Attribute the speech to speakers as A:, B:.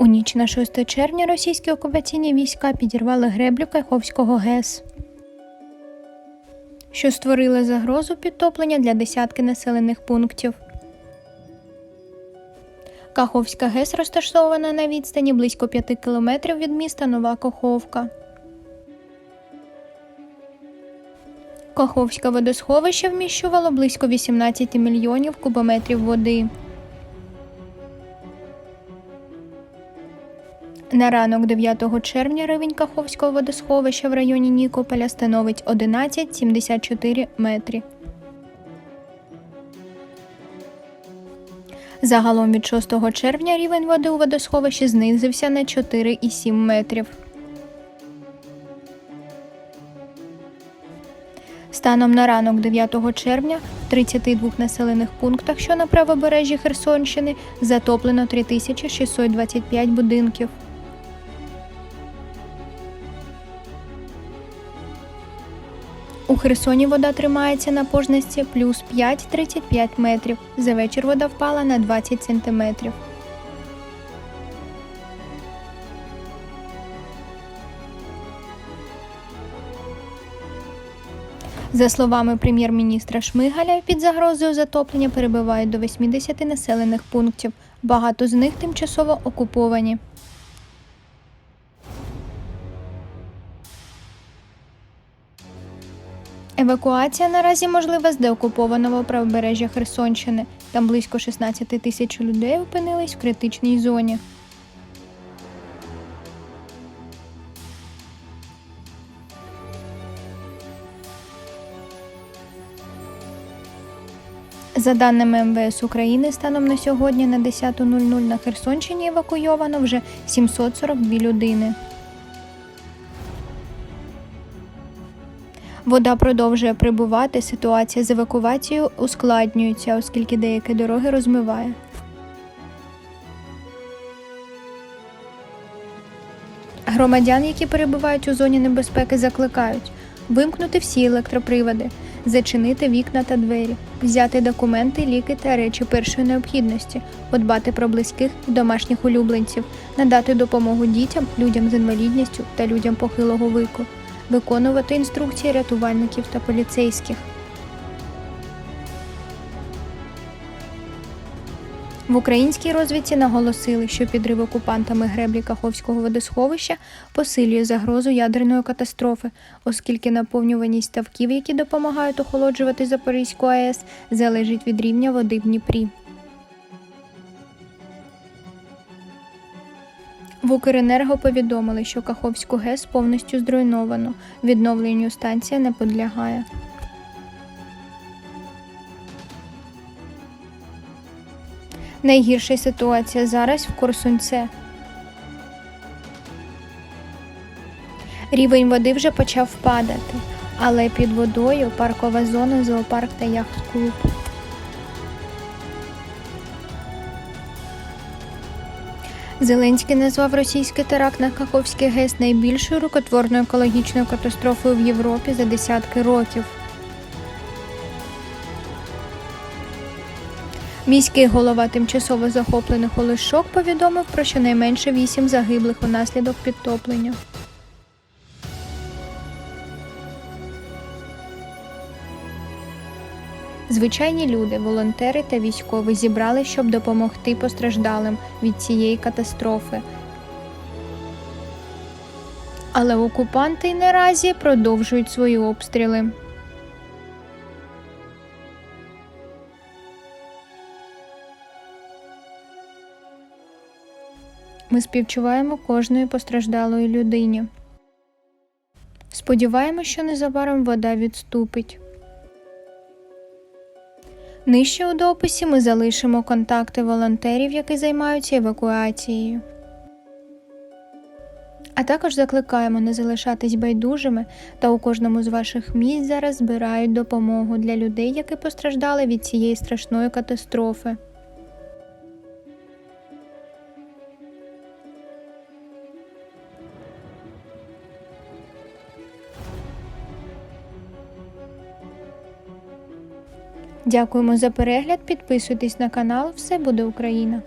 A: У ніч на 6 червня російські окупаційні війська підірвали греблю Кайховського ГЕС, що створили загрозу підтоплення для десятки населених пунктів. Каховська ГЕС розташована на відстані близько 5 кілометрів від міста Нова Каховка. Каховське водосховище вміщувало близько 18 мільйонів кубометрів води. На ранок 9 червня рівень Каховського водосховища в районі Нікополя становить 11,74 метрі. Загалом від 6 червня рівень води у водосховищі знизився на 4,7 метрів. Станом на ранок 9 червня в 32 населених пунктах, що на правобережжі Херсонщини, затоплено 3625 будинків. У Херсоні вода тримається на пожності плюс 5-35 метрів. За вечір вода впала на 20 сантиметрів. За словами прем'єр-міністра Шмигаля, під загрозою затоплення перебувають до 80 населених пунктів. Багато з них тимчасово окуповані. Евакуація наразі можлива з деокупованого правобережжя Херсонщини. Там близько 16 тисяч людей опинились в критичній зоні. За даними МВС України, станом на сьогодні на 10.00 на Херсонщині евакуйовано вже 742 людини. Вода продовжує прибувати. Ситуація з евакуацією ускладнюється, оскільки деякі дороги розмиває. Громадян, які перебувають у зоні небезпеки, закликають вимкнути всі електроприводи, зачинити вікна та двері, взяти документи, ліки та речі першої необхідності, подбати про близьких і домашніх улюбленців, надати допомогу дітям, людям з інвалідністю та людям похилого віку виконувати інструкції рятувальників та поліцейських. В українській розвідці наголосили, що підрив окупантами греблі Каховського водосховища посилює загрозу ядерної катастрофи, оскільки наповнюваність ставків, які допомагають охолоджувати Запорізьку АЕС, залежить від рівня води в Дніпрі. В Укренерго повідомили, що Каховську ГЕС повністю зруйновано. Відновленню станція не підлягає. Найгірша ситуація зараз в Корсунце. Рівень води вже почав падати, але під водою паркова зона, зоопарк та яхт-клуб. Зеленський назвав російський теракт на Каховський ГЕС найбільшою рукотворною екологічною катастрофою в Європі за десятки років. Міський голова тимчасово захоплених Олешок повідомив про щонайменше вісім загиблих унаслідок підтоплення. Звичайні люди, волонтери та військові зібрали, щоб допомогти постраждалим від цієї катастрофи. Але окупанти й наразі продовжують свої обстріли. Ми співчуваємо кожної постраждалої людині. Сподіваємось, що незабаром вода відступить. Нижче у дописі ми залишимо контакти волонтерів, які займаються евакуацією. А також закликаємо не залишатись байдужими та у кожному з ваших місць зараз збирають допомогу для людей, які постраждали від цієї страшної катастрофи. Дякуємо за перегляд. Підписуйтесь на канал. Все буде Україна!